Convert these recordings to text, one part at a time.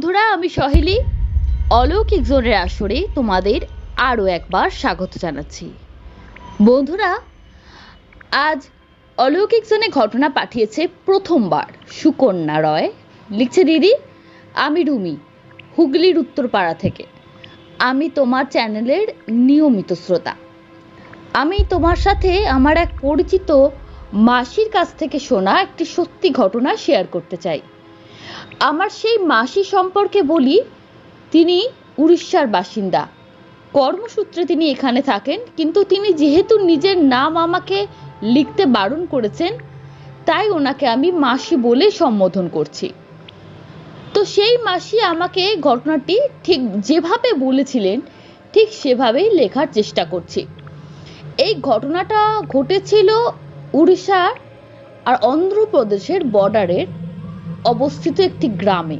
বন্ধুরা, আমি সহেলি। অলৌকিক জোনের আসরে তোমাদের আরও একবার স্বাগত জানাচ্ছি। বন্ধুরা, আজ অলৌকিক জোনে ঘটনা পাঠিয়েছে প্রথমবার সুকন্যা রয়। লিখছে, দিদি, আমি রুমি, হুগলির উত্তরপাড়া থেকে। আমি তোমার চ্যানেলের নিয়মিত শ্রোতা। আমি তোমার সাথে আমার এক পরিচিত মাসির কাছ থেকে শোনা একটি সত্যি ঘটনা শেয়ার করতে চাই। আমার সেই মাসি সম্পর্কে বলি, তিনি উড়িষ্যার বাসিন্দা। কর্মসূত্রে তিনি এখানে থাকেন, কিন্তু তিনি যেহেতু নিজের নাম আমাকে লিখতে বারণ করেছেন, তাই ওনাকে আমি মাসি বলে সম্বোধন করছি। তো সেই মাসি আমাকে ঘটনাটি ঠিক যেভাবে বলেছিলেন, ঠিক সেভাবেই লেখার চেষ্টা করছি। এই ঘটনাটা ঘটেছিল উড়িষ্যার আর অন্ধ্রপ্রদেশের বর্ডারের অবস্থিত একটি গ্রামে,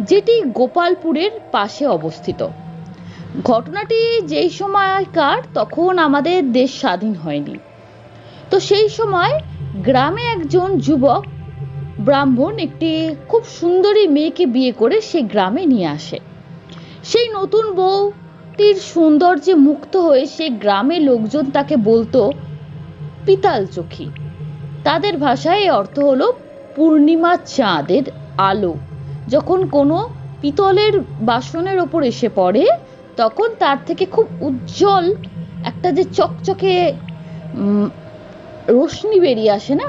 যেটি গোপালপুরের পাশে অবস্থিত। ঘটনাটি যেই সময়কার, তখন আমাদের দেশ স্বাধীন হয়নি। তো সেই সময় গ্রামে একজন যুবক, ব্রাহ্মণ, একটি খুব সুন্দরী মেয়েকে বিয়ে করে সেই গ্রামে নিয়ে আসে। সেই নতুন বউটির সৌন্দর্যে মুক্ত হয়ে সেই গ্রামের লোকজন তাকে বলতো, পিতাল চোখী। তাদের ভাষায় অর্থ হলো পূর্ণিমা চাঁদের আলো। যখন কোনো পিতলের বাসনের ওপর এসে পড়ে, তখন তার থেকে খুব উজ্জ্বল একটা যে চকচকে রশ্মি বেরিয়ে আসে না?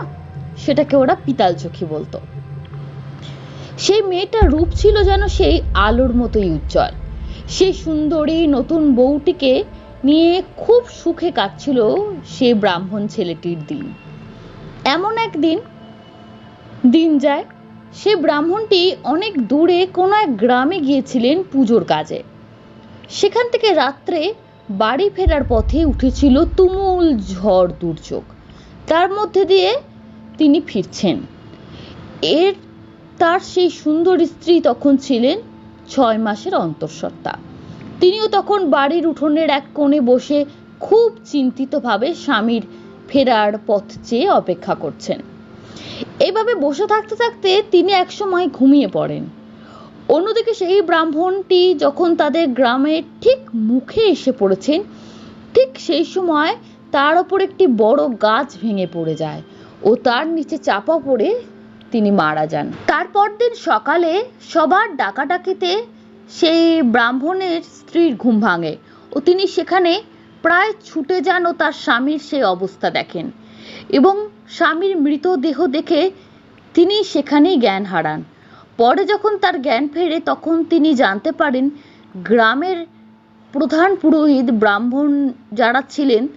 সেটাকে ওরা পিতাল চোখী বলতো। সেই মেয়েটার রূপ ছিল যেন সেই আলোর মতোই উজ্জ্বল। সেই সুন্দরী নতুন বউটিকে নিয়ে খুব সুখে কাটছিল সেই ব্রাহ্মণ ছেলেটির দিন। এমন একদিন দিন যায়। সে ব্রাহ্মণটি অনেক দূরে কোনো এক গ্রামে গিয়েছিলেন পুজোর কাজে। সেখান থেকে রাত্রে বাড়ি ফেরার পথে উঠেছিল তুমুল ঝড় দুর্যোগ। তার মধ্যে দিয়ে তিনি ফিরছেন। এর, তার সেই সুন্দর স্ত্রী তখন ছিলেন ছয় মাসের অন্তঃসত্ত্বা। তিনিও তখন বাড়ির উঠোনের এক কোণে বসে খুব চিন্তিতভাবে স্বামীর ফেরার পথ চেয়ে অপেক্ষা করছেন। এইভাবে বসে থাকতে থাকতে তিনি একসময় ঘুমিয়ে পড়েন। অন্যদিকে সেই ব্রাহ্মণটি যখন তাদের গ্রামের ঠিক মুখে এসে পড়েছেন, ঠিক সেই সময় তার ওপর একটি বড় গাছ ভেঙে পড়ে যায় ও তার নিচে চাপা পড়ে তিনি মারা যান। তারপর দিন সকালে সবার ডাকাডাকিতে সেই ব্রাহ্মণের স্ত্রীর ঘুম ভাঙে ও তিনি সেখানে প্রায় ছুটে যান ও তার স্বামীর সেই অবস্থা দেখেন এবং স্বামীর মৃতদেহ দেখে তিনি সেখানেই জ্ঞান হারান। পরে যখন তার জ্ঞান ফেরে, তখন তিনি জানতে পারেন গ্রামের প্রধান পুরোহিত ব্রাহ্মণ যারা ছিলেন,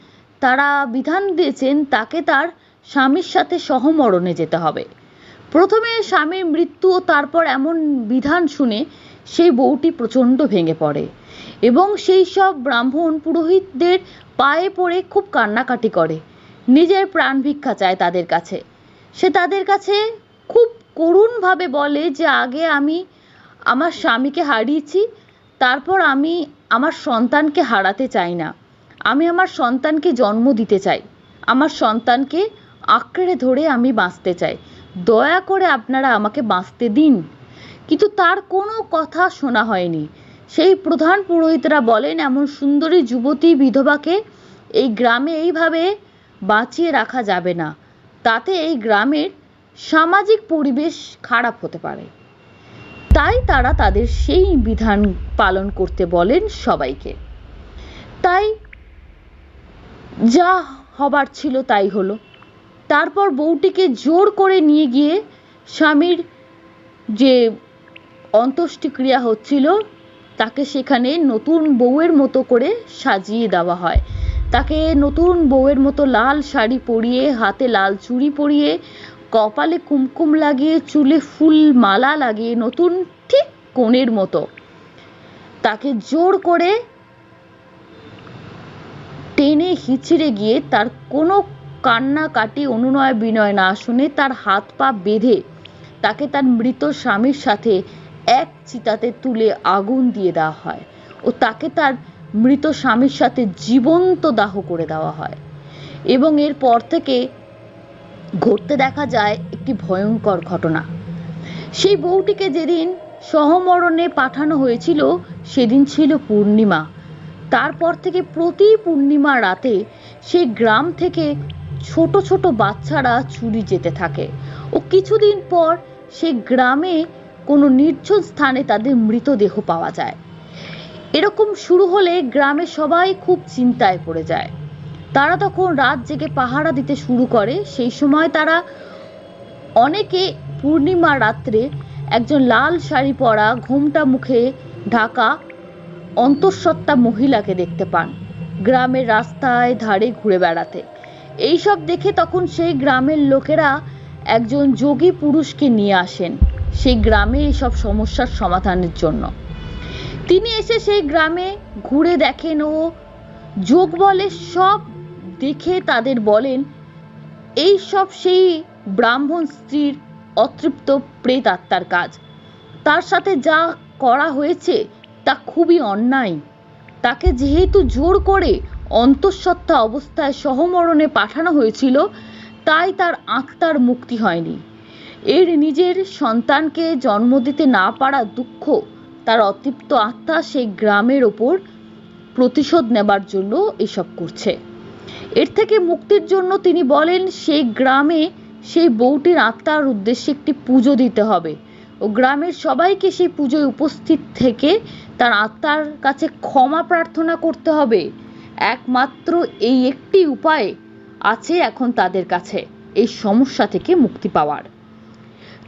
তারা বিধান দিয়েছেন তাকে তার স্বামীর সাথে সহমরণে যেতে হবে। প্রথমে স্বামীর মৃত্যু ও তারপর এমন বিধান শুনে সেই বউটি প্রচণ্ড ভেঙে পড়ে এবং সেই সব ব্রাহ্মণ পুরোহিতদের পায়ে পড়ে খুব কান্নাকাটি করে। নিজের প্রাণ ভিক্ষা চায় তাদের কাছে। সে তাদের কাছে খুব করুণভাবে বলে যে, আগে আমি আমার স্বামীকে হারিয়েছি, তারপর আমি আমার সন্তানকে হারাতে চাই না। আমি আমার সন্তানকে জন্ম দিতে চাই। আমার সন্তানকে আঁকড়ে ধরে আমি বাঁচতে চাই। দয়া করে আপনারা আমাকে বাঁচতে দিন। কিন্তু তার কোনো কথা শোনা হয়নি। সেই প্রধান পুরোহিতরা বলেন, এমন সুন্দরী যুবতী বিধবাকে এই গ্রামে এইভাবে বাঁচিয়ে রাখা যাবে না। তাতে এই গ্রামের সামাজিক পরিবেশ খারাপ হতে পারে। তাই তারা তাদের সেই বিধান পালন করতে বলেন সবাইকে। তাই যা হবার ছিল তাই হলো। তারপর বউটিকে জোর করে নিয়ে গিয়ে স্বামীর যে অন্ত্যেষ্টিক্রিয়া হচ্ছিল, তাকে সেখানে নতুন বউয়ের মতো করে সাজিয়ে দেওয়া হয়। তাকে নতুন বউয়ের মতো লাল শাড়ি পরিয়ে, হাতে লাল চুড়ি পরিয়ে, কপালে কুমকুম লাগিয়ে, চুলে ফুল মালা লাগিয়ে, নতুন ঠিক কোণের মতো। তাকে জোর করে টেনে হিচড়ে গিয়ে তার কোনো কান্নাকাটি অনুনয় বিনয় না শুনে তার হাত পা বেঁধে তাকে তার মৃত স্বামীর সাথে এক চিতাতে তুলে আগুন দিয়ে দেওয়া হয়। ও তাকে তার মৃত স্বামীর সাথে জীবন্ত দাহ করে দেওয়া হয় এবং এরপর থেকে ঘটতে দেখা যায় একটি ভয়ঙ্কর ঘটনা। সেই বউটিকে যেদিন সহমরণে পাঠানো হয়েছিল, সেদিন ছিল পূর্ণিমা। তারপর থেকে প্রতি পূর্ণিমা রাতে সেই গ্রাম থেকে ছোট ছোট বাচ্চারা চুরি যেতে থাকে ও কিছুদিন পর সেই গ্রামে কোনো নির্জন স্থানে তাদের মৃতদেহ পাওয়া যায়। এরকম শুরু হলে গ্রামে সবাই খুব চিন্তায় পড়ে যায়। তারা তখন রাত জেগে পাহারা দিতে শুরু করে। সেই সময় তারা অনেকে পূর্ণিমা রাত্রে একজন লাল শাড়ি পরা, ঘোমটা মুখে ঢাকা অন্তঃসত্ত্বা মহিলাকে দেখতে পান গ্রামের রাস্তায় ধারে ঘুরে বেড়াতে। এইসব দেখে তখন সেই গ্রামের লোকেরা একজন যোগী পুরুষকে নিয়ে আসেন। সেই গ্রামে এইসব সমস্যার সমাধানের জন্য। তিনি এসে সেই গ্রামে ঘুরে দেখেন ও যোগ বলে সব দেখে তাদের বলেন, এই সব সেই ব্রাহ্মণ স্ত্রীর অতৃপ্ত প্রেত আত্মার কাজ। তার সাথে যা করা হয়েছে তা খুবই অন্যায়। তাকে যেহেতু জোর করে অন্তঃসত্ত্বা অবস্থায় সহমরণে পাঠানো হয়েছিল, তাই তার আত্মার মুক্তি হয়নি। এর নিজের সন্তানকে জন্ম দিতে না পারা দুঃখ তার অতৃপ্ত আত্মা সেই গ্রামের ওপর প্রতিশোধ নেবার জন্য এসব করছে। এর থেকে মুক্তির জন্য তিনি বলেন, সেই গ্রামে সেই বউটির আত্মার উদ্দেশ্যে একটি পুজো দিতে হবে ও গ্রামের সবাইকে সেই পুজোয় উপস্থিত থেকে তার আত্মার কাছে ক্ষমা প্রার্থনা করতে হবে। একমাত্র এই একটি উপায় আছে এখন তাদের কাছে, এই সমস্যা থেকে মুক্তি পাওয়ার।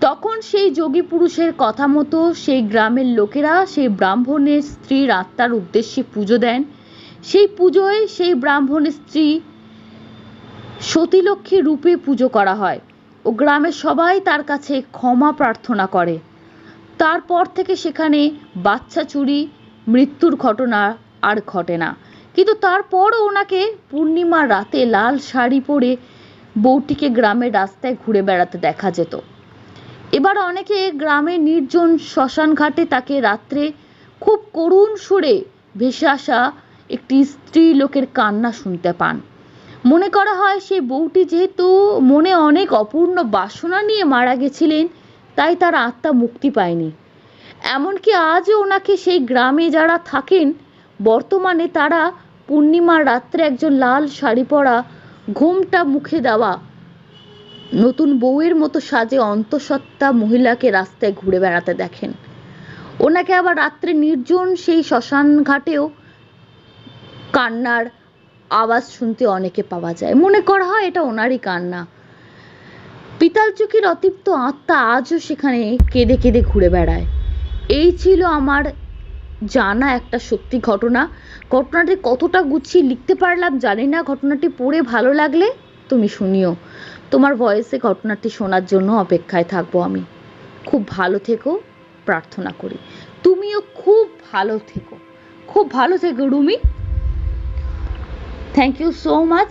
তখন সেই যোগী পুরুষের কথা মতো সেই গ্রামের লোকেরা সেই ব্রাহ্মণের স্ত্রীর আত্মার উদ্দেশ্যে পুজো দেন। সেই পুজোয় সেই ব্রাহ্মণের স্ত্রী সতীলক্ষ্মী রূপে পুজো করা হয় ও গ্রামের সবাই তার কাছে ক্ষমা প্রার্থনা করে। তারপর থেকে সেখানে বাচ্চা চুরি, মৃত্যুর ঘটনা আর ঘটে না। কিন্তু তারপরও ওনাকে পূর্ণিমার রাতে লাল শাড়ি পরে বউটিকে গ্রামের রাস্তায় ঘুরে বেড়াতে দেখা যেত। এবার অনেকে গ্রামের নির্জন শ্মশান ঘাটে তাকে রাত্রে খুব করুণ সুরে ভেসে আসা একটি স্ত্রী লোকের কান্না শুনতে পান। মনে করা হয় সেই বউটি যেহেতু মনে অনেক অপূর্ণ বাসনা নিয়ে মারা গেছিলেন, তাই তার আত্মা মুক্তি পায়নি। এমনকি আজও ওনাকে সেই গ্রামে যারা থাকেন, বর্তমানে তারা পূর্ণিমার রাত্রে একজন লাল শাড়ি পরা ঘোমটা মুখে দেওয়া নতুন বউয়ের মতো সাজে অন্তঃসত্ত্বা মহিলাকে রাস্তায় ঘুরে বেড়াতে দেখেন। ওনাকে আবার রাত্রে নির্জন সেই শ্মশান ঘাটেও কান্নার আওয়াজ শুনতে অনেকে পাওয়া যায়। মনে করা হয় এটা ওনারই কান্না। পিতাল পিতালচুকির অতৃপ্ত আত্মা আজও সেখানে কেঁদে কেঁদে ঘুরে বেড়ায়। এই ছিল আমার জানা একটা সত্যি ঘটনা। ঘটনাটি কতটা গুছিয়ে লিখতে পারলাম জানি না। ঘটনাটি পড়ে ভালো লাগলে তুমি শুনিও। তোমার ভয়েসে ঘটনাটি শোনার জন্য অপেক্ষায় থাকব আমি। খুব ভালো থেকো, প্রার্থনা করি। তুমিও খুব ভালো থেকো। খুব ভালো থেকো, Rumi. Thank you so much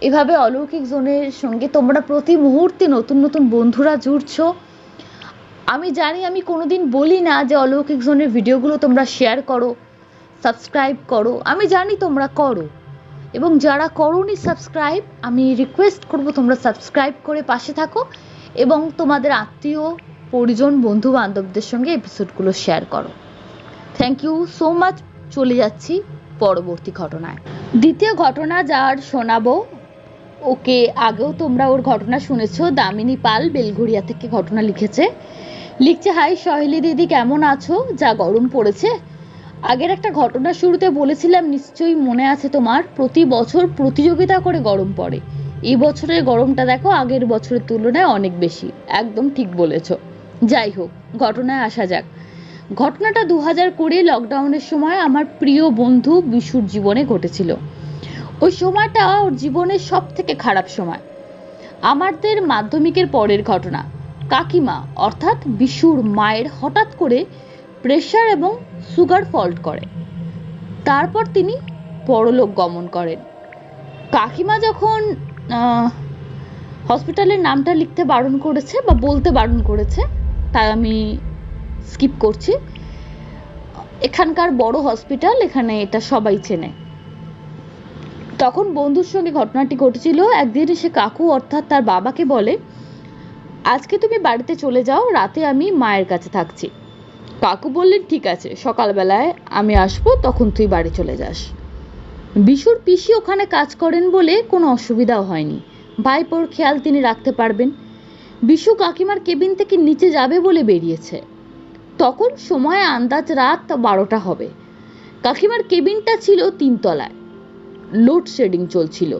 এভাবে অলৌকিক জোনের সঙ্গে তোমরা প্রতি মুহূর্তে নতুন নতুন বন্ধুরা জুড়ছো। আমি জানি, আমি কোনোদিন বলি না যে অলৌকিক জোনের ভিডিওগুলো তোমরা শেয়ার করো সাবস্ক্রাইব করো। আমি জানি তোমরা করো। এবং যারা করোনি সাবস্ক্রাইব আমি রিকোয়েস্ট করব তোমরা সাবস্ক্রাইব করে পাশে থাকো এবং তোমাদের আত্মীয়, পরিজন বন্ধু বান্ধবদের সঙ্গে এপিসোডগুলো শেয়ার করো। থ্যাংক ইউ সো মাচ চলে যাচ্ছি পরবর্তী ঘটনায়। দ্বিতীয় ঘটনা যার শোনাবো, ওকে আগেও তোমরা ওর ঘটনা শুনেছো, দামিনী পাল বেলঘড়িয়া থেকে ঘটনা লিখেছে। লিখছে, হাই সহেলি দিদি, কেমন আছো? যা গরম পড়েছে আগের একটা ঘটনা শুরুতে বলেছিলাম, নিশ্চয়ই মনে আছে তোমার। প্রতি বছর প্রতিযোগিতা করে গরম পড়ে। এই বছরের গরমটা দেখো, আগের বছরের তুলনায় অনেক বেশি। একদম ঠিক বলেছ। যাই হোক, ঘটনায় আসা যাক। ঘটনাটা দু হাজার কুড়ি লকডাউনের সময় আমার প্রিয় বন্ধু বিশুর জীবনে ঘটেছিল। ওই সময়টা ওর জীবনের সব থেকে খারাপ সময়। আমাদের মাধ্যমিকের পরের ঘটনা। কাকিমা, অর্থাৎ বিশুর মায়ের হঠাৎ করে প্রেশার এবং সুগার ফল্ট করে। তারপর তিনি পরলোক গমন করেন। কাকিমা যখন হসপিটালের নামটা লিখতে বারণ করেছে বা বলতে বারণ করেছে তাই আমি স্কিপ করছি। এখানকার বড় হসপিটাল এখানে এটা সবাই চেনে। তখন বন্ধুর সঙ্গে ঘটনাটি ঘটেছিল। একদিন সে কাকু অর্থাৎ তার বাবাকে বলে, আজকে তুমি বাড়িতে চলে যাও, রাতে আমি মায়ের কাছে থাকছি। কাকু বললেন, ঠিক আছে, সকালবেলায় আমি আসব, তখন তুই বাড়ি চলে যাস। বিশুর পিসি ওখানে কাজ করেন বলে কোনো অসুবিধাও হয়নি। ভাইপোর খেয়াল তিনি রাখতে পারবেন। বিশু কাকিমার কেবিন থেকে নিচে যাবে বলে বেরিয়েছে। তখন সময় আন্দাজ রাত বারোটা হবে। কাকিমার কেবিনটা ছিল তিনতলায়। লোডশেডিং চলছিল।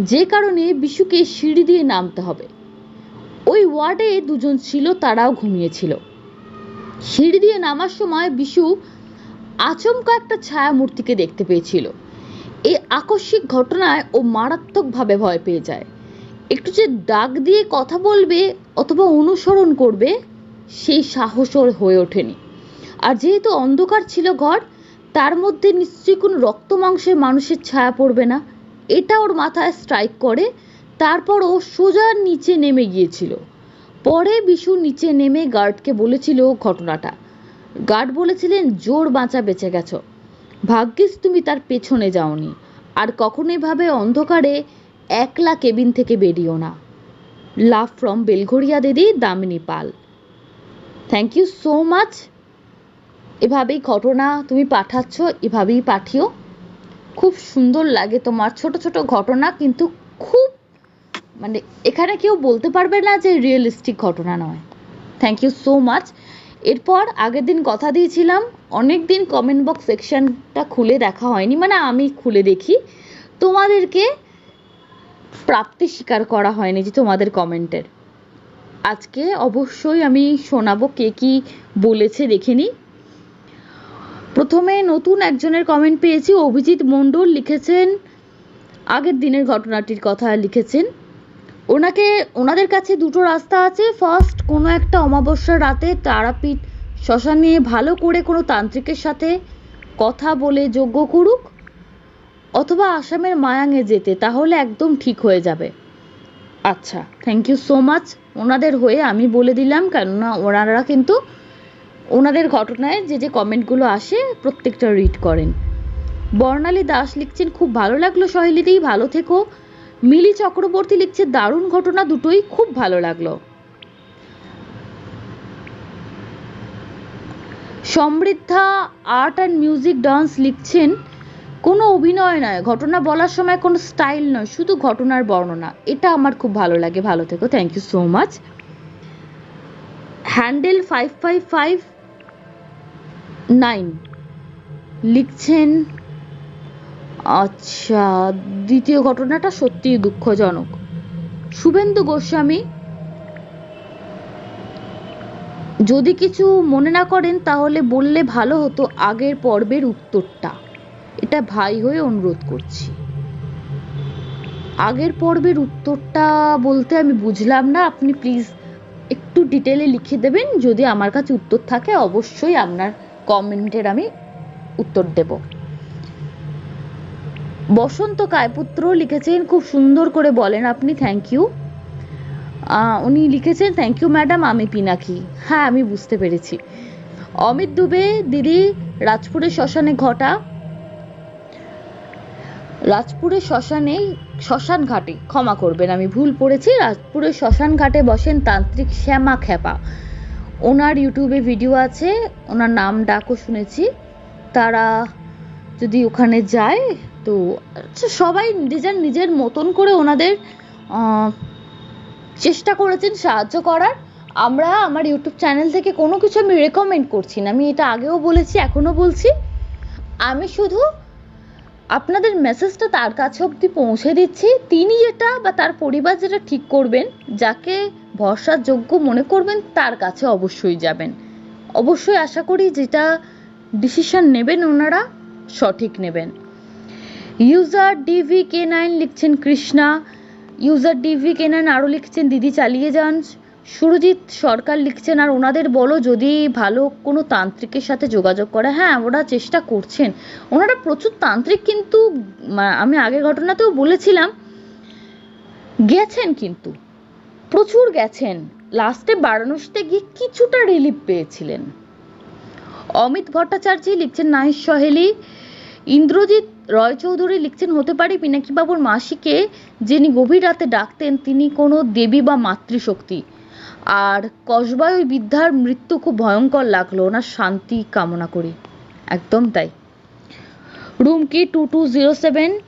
যে কারণে বিশুকে সিঁড়ি দিয়ে নামতে হবে। ওই ওয়ার্ডে দুজন ছিল, তারাও ঘুমিয়েছিল। সিঁড়ি দিয়ে নামার সময় বিশু আচমকা একটা ছায়া মূর্তিকে দেখতে পেয়েছিল। এই আকস্মিক ঘটনায় ও মারাত্মকভাবে ভয় পেয়ে যায়। একটু যে ডাক দিয়ে কথা বলবে অথবা অনুসরণ করবে, সেই সাহস ওর হয়ে ওঠেনি। আর যেহেতু অন্ধকার ছিল ঘর, তার মধ্যে নিশ্চয়ই কোনো রক্ত মাংসের মানুষের ছায়া পড়বে না। এটা ওর মাথায় স্ট্রাইক করে, তারপর ও সোজা নিচে নেমে গিয়েছিল। পরে বিশু নিচে নেমে গার্ডকে বলেছিল ঘটনাটা। গার্ড বলেছিলেন, জোর বাঁচা বেঁচে গেছো। ভাগ্যিস তুমি তার পেছনে যাওনি। আর কখনো এভাবে অন্ধকারে একলা কেবিন থেকে বেরিও না। লাভ ফ্রম বেলঘরিয়া দিদি, Damini Pal. Thank you so much এভাবেই ঘটনা তুমি পাঠাচ্ছ, এভাবেই পাঠিও। খুব সুন্দর লাগে তোমার ছোট ছোট ঘটনা, কিন্তু খুব মানে এখানে কেউ বলতে পারবে না যে রিয়েলিস্টিক ঘটনা নয়। থ্যাংক ইউ সো মাচ এরপর আগের দিন কথা দিয়েছিলাম, অনেক দিন কমেন্ট বক্স সেকশনটা খুলে দেখা হয়নি মানে আমি খুলে দেখি। তোমাদেরকে প্রাপ্তি স্বীকার করা হয়নি যে তোমাদের কমেন্টের আজকে অবশ্যই আমি শোনাবো কে কি বলেছে, দেখে নিই। প্রথমে নতুন একজনের কমেন্ট পেয়েছি, অভিজিৎ মণ্ডল লিখেছেন, আগের দিনের ঘটনাটির কথা লিখেছেন। ওনাকে, ওনাদের কাছে দুটো রাস্তা আছে। ফার্স্ট কোনো একটা অমাবস্যার রাতে তারাপীঠ শ্মশানে ভালো করে কোনো তান্ত্রিকের সাথে কথা বলে যজ্ঞ করুক অথবা আসামের মায়াঙে যেতে, তাহলে একদম ঠিক হয়ে যাবে। আচ্ছা থ্যাংক ইউ সো মাচ ওনাদের হয়ে আমি বলে দিলাম, কেননা ওনারা কিন্তু ওনাদের ঘটনায় যে যে কমেন্টগুলো আসে, প্রত্যেকটা রিড করেন। বর্ণালী দাস লিখছেন, খুব ভালো লাগল সহেলিতেই ভালো থেকো। মিলি চক্রবর্তী লিখছে, দারুণ ঘটনা দুটোই খুব ভালো লাগল। Samriddha art and music dance লিখছেন, কোনো অভিনয় নয়, ঘটনা বলার সময় কোনো স্টাইল নয়, শুধু ঘটনার বর্ণনা। এটা আমার খুব ভালো লাগে, ভালো থেকো thank you so much handle five five five nine লিখছেন আচ্ছা দ্বিতীয় ঘটনাটা সত্যিই দুঃখজনক। শুভেন্দু গোস্বামী, যদি কিছু মনে না করেন, তাহলে বললে ভালো হতো আগের পর্বের উত্তরটা। এটা ভাই হয়ে অনুরোধ করছি। আগের পর্বের উত্তরটা বলতে আমি বুঝলাম না। আপনি প্লিজ একটু ডিটেলে লিখে দেবেন। যদি আমার কাছে উত্তর থাকে, অবশ্যই আপনার কমেন্টের আমি উত্তর দেব। বসন্ত কায়পুত্র লিখেছেন, খুব সুন্দর করে বলেন আপনি থ্যাংক ইউ উনি লিখেছেন থ্যাংক ইউ ম্যাডাম আমি পিনাকি। হ্যাঁ আমি বুঝতে পেরেছি। অমিত দুবে, দিদি, রাজপুরের শ্মশানে ঘটা। রাজপুরের শ্মশানে, শ্মশান ঘাটে, ক্ষমা করবেন, আমি ভুল পড়েছি। রাজপুরের শ্মশান ঘাটে বসেন তান্ত্রিক শ্যামা খ্যাপা। ওনার ইউটিউবে ভিডিও আছে, ওনার নাম ডাকও শুনেছি। তারা যদি ওখানে যায় তো আচ্ছা, সবাই নিজের নিজের মতন করে ওনাদের চেষ্টা করেছেন সাহায্য করার। আমরা আমার ইউটিউব চ্যানেল থেকে কোনো কিছু আমি রেকমেন্ড করছি না। আমি এটা আগেও বলেছি এখনও বলছি। আমি শুধু আপনাদের মেসেজটা তার কাছে অবধি পৌঁছে দিচ্ছি। তিনি যেটা বা তার পরিবার যেটা ঠিক করবেন যাকে ভরসার যোগ্য মনে করবেন তার কাছে অবশ্যই যাবেন। অবশ্যই আশা করি যেটা ডিসিশন নেবেন ওনারা সঠিক নেবেন। ইউজার ডিভি কে নাইন লিখছেন Krishna. User DV K nine আরও লিখছেন, দিদি চালিয়ে যান। সুরজিৎ সরকার লিখছেন, আর ওনাদের বলো যদি ভালো কোনো তান্ত্রিকের সাথে যোগাযোগ করে। হ্যাঁ ওরা চেষ্টা করছেন। ওনারা প্রচুর তান্ত্রিক কিন্তু আমি আগের ঘটনাতেও বলেছিলাম, গেছেন কিন্তু, প্রচুর গেছেন। লাস্টে বারাণসীতে গিয়ে কিছুটা রিলিফ পেয়েছিলেন। অমিত ভট্টাচার্য লিখছেন নাহিস সহেলি, ইন্দ্রজিৎ রয়চৌধুরী লিখছেন, হতে পারে পিনাকি বাবুর মাসিকে যিনি গভীর রাতে ডাকতেন, তিনি কোনো দেবী বা মাতৃশক্তি। আর কসবায় ওই বৃদ্ধার মৃত্যু খুব ভয়ঙ্কর লাগল, ওনার শান্তি কামনা করি। একদম তাই। রুম কি টু টু জিরো সেভেন,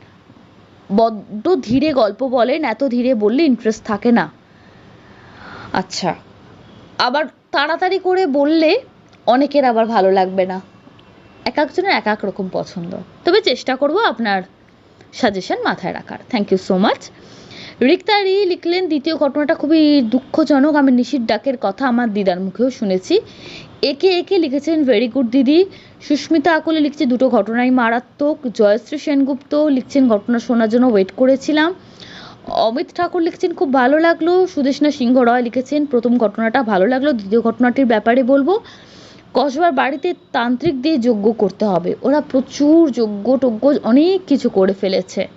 বড্ড ধীরে গল্প বলেন, এত ধীরে বললে ইন্টারেস্ট থাকে না। আচ্ছা আবার তাড়াতাড়ি করে বললে অনেকের আবার ভালো লাগবে না। এক একজনের এক এক রকম পছন্দ। তবে চেষ্টা করব আপনার সাজেশন মাথায় রাখার। থ্যাংক ইউ সো মাচ রিক্তারি লিখলেন, দ্বিতীয় ঘটনাটা খুবই দুঃখজনক। আমি নিশির ডাকের কথা আমার দিদার মুখেও শুনেছি। একে একে লিখেছেন ভেরি গুড দিদি। সুস্মিতা আকলে লিখছে, দুটো ঘটনাই মারাত্মক। জয়শ্রী সেনগুপ্ত লিখছেন, ঘটনা শোনার জন্য ওয়েট করেছিলাম। অমিত ঠাকুর লিখছেন, খুব ভালো লাগল। সুদেশনা সিংহ রয় লিখেছেন, প্রথম ঘটনাটা ভালো লাগল। দ্বিতীয় ঘটনাটির ব্যাপারে বলব। কসবার বাড়িতে তান্ত্রিক দিয়ে যজ্ঞ করতে হবে। ওরা প্রচুর যজ্ঞ টজ্ঞ অনেক কিছু করে ফেলেছে।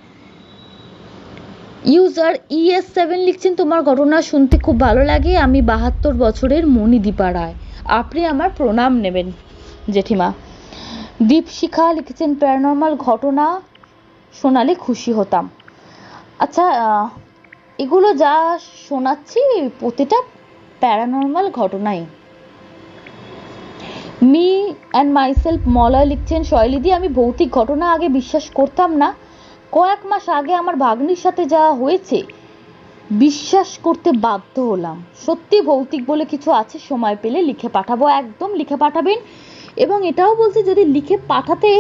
ইউজার ইএস সেভেন লিখছেন, তোমার ঘটনা শুনতে খুব ভালো লাগে। আমি বাহাত্তর বছরের মণি দীপা রায়। আপনি আমার প্রণাম নেবেন। জেঠিমা। দীপশিখা লিখেছেন, প্যারানর্মাল ঘটনা শোনালে খুশি হতাম। আচ্ছা এগুলো যা শোনাচ্ছি, প্রতিটা প্যারানর্মাল ঘটনাই। মি অ্যান্ড মাইসেলফ মলয় লিখছেন, শৈলীদি, আমি ভৌতিক ঘটনা আগে বিশ্বাস করতাম না। কয়েক মাস আগে আমার ভাগ্নির সাথে যা হয়েছে, বিশ্বাস করতে বাধ্য হলাম। সত্যি ভৌতিক বলে কিছু আছে, সময় পেলে লিখে পাঠাবো, একদম লিখে পাঠাবেন। এবং এটাও বলছি, যদি লিখে পাঠাতে,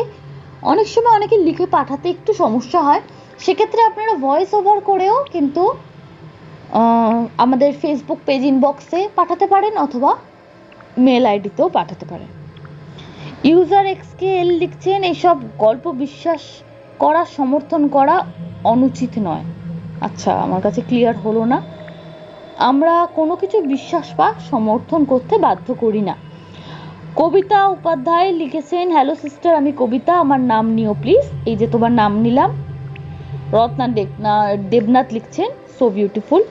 অনেক সময় অনেকে লিখে পাঠাতে একটু সমস্যা হয়। সেক্ষেত্রে আপনারা ভয়েস ওভার করেও কিন্তু আমাদের ফেসবুক পেজ ইনবক্সে পাঠাতে পারেন অথবা মেল আইডিতেও পাঠাতে পারেন ইউজার এক্সকে এল লিখছেন, এসব গল্প বিশ্বাস করা, সমর্থন করা অনুচিত নয়। আচ্ছা আমার কাছে ক্লিয়ার হলো না। আমরা কোনো কিছু বিশ্বাস বা সমর্থন করতে বাধ্য করি না। কবিতা উপাধ্যায় লিখেছেন, হ্যালো সিস্টার, আমি কবিতা, আমার নাম নিও প্লিজ। এই যে তোমার নাম নিলাম। রত্না দেবনা- দেবনাথ লিখছেন, সো বিউটিফুল।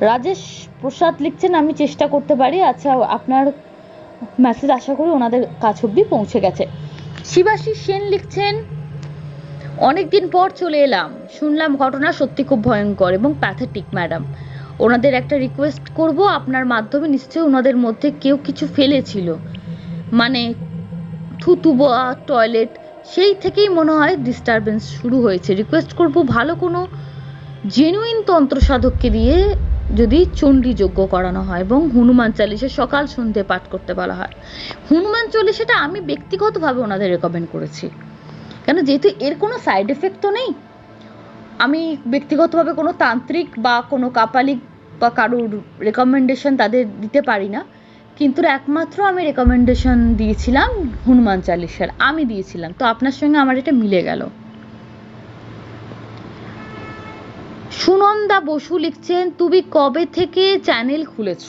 রাজেশ প্রসাদ লিখছেন, আমি চেষ্টা করতে পারি। আচ্ছা আপনার মেসেজ আশা করি ওনাদের কাছ অব্দি পৌঁছে গেছে। শিবাশী সেন লিখছেন, অনেকদিন পর চলে এলাম। শুনলাম ঘটনা সত্যি খুব ভয়ঙ্কর এবং প্যাথেটিক ম্যাডাম ওনাদের একটা রিকোয়েস্ট করব, আপনার মাধ্যমে নিশ্চয়ই ওনাদের মধ্যে কেউ কিছু ফেলেছিল। মানে থুতু বা টয়লেট সেই থেকেই মনে হয় ডিস্টারবেন্স শুরু হয়েছে। রিকোয়েস্ট করব ভালো কোনো জেনুইন তন্ত্র সাধককে দিয়ে যদি চণ্ডী যজ্ঞ করানো হয় এবং হনুমান চালিশা সকাল সন্ধে পাঠ করতে বলা হয়। হনুমান চল্লিশাটা আমি ব্যক্তিগতভাবে ওনাদের রেকমেন্ড করেছি। কেন? যেহেতু এর কোনো সাইড এফেক্ট তো নেই। আমি ব্যক্তিগতভাবে কোনো তান্ত্রিক বা কোনো কাপালিক বা কারোর রেকমেন্ডেশন তাদের দিতে পারি না। কিন্তু একমাত্র আমি রেকমেন্ডেশন দিয়েছিলাম হনুমান চালিশার। আমি দিয়েছিলাম। তো আপনার সঙ্গে আমার এটা মিলে গেল। সুনন্দা বসু লিখছেন, তুমি কবে থেকে চ্যানেল খুলেছ?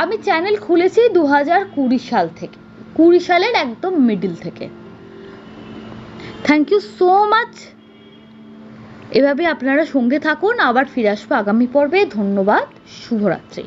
আমি চ্যানেল খুলেছি দু হাজার কুড়ি সাল থেকে, কুড়ি সালের একদম মিডিল থেকে। থ্যাংক ইউ সো মাচ এভাবে আপনারা সঙ্গে থাকুন, আবার ফিরে আসব আগামী পর্বে। ধন্যবাদ, শুভরাত্রি।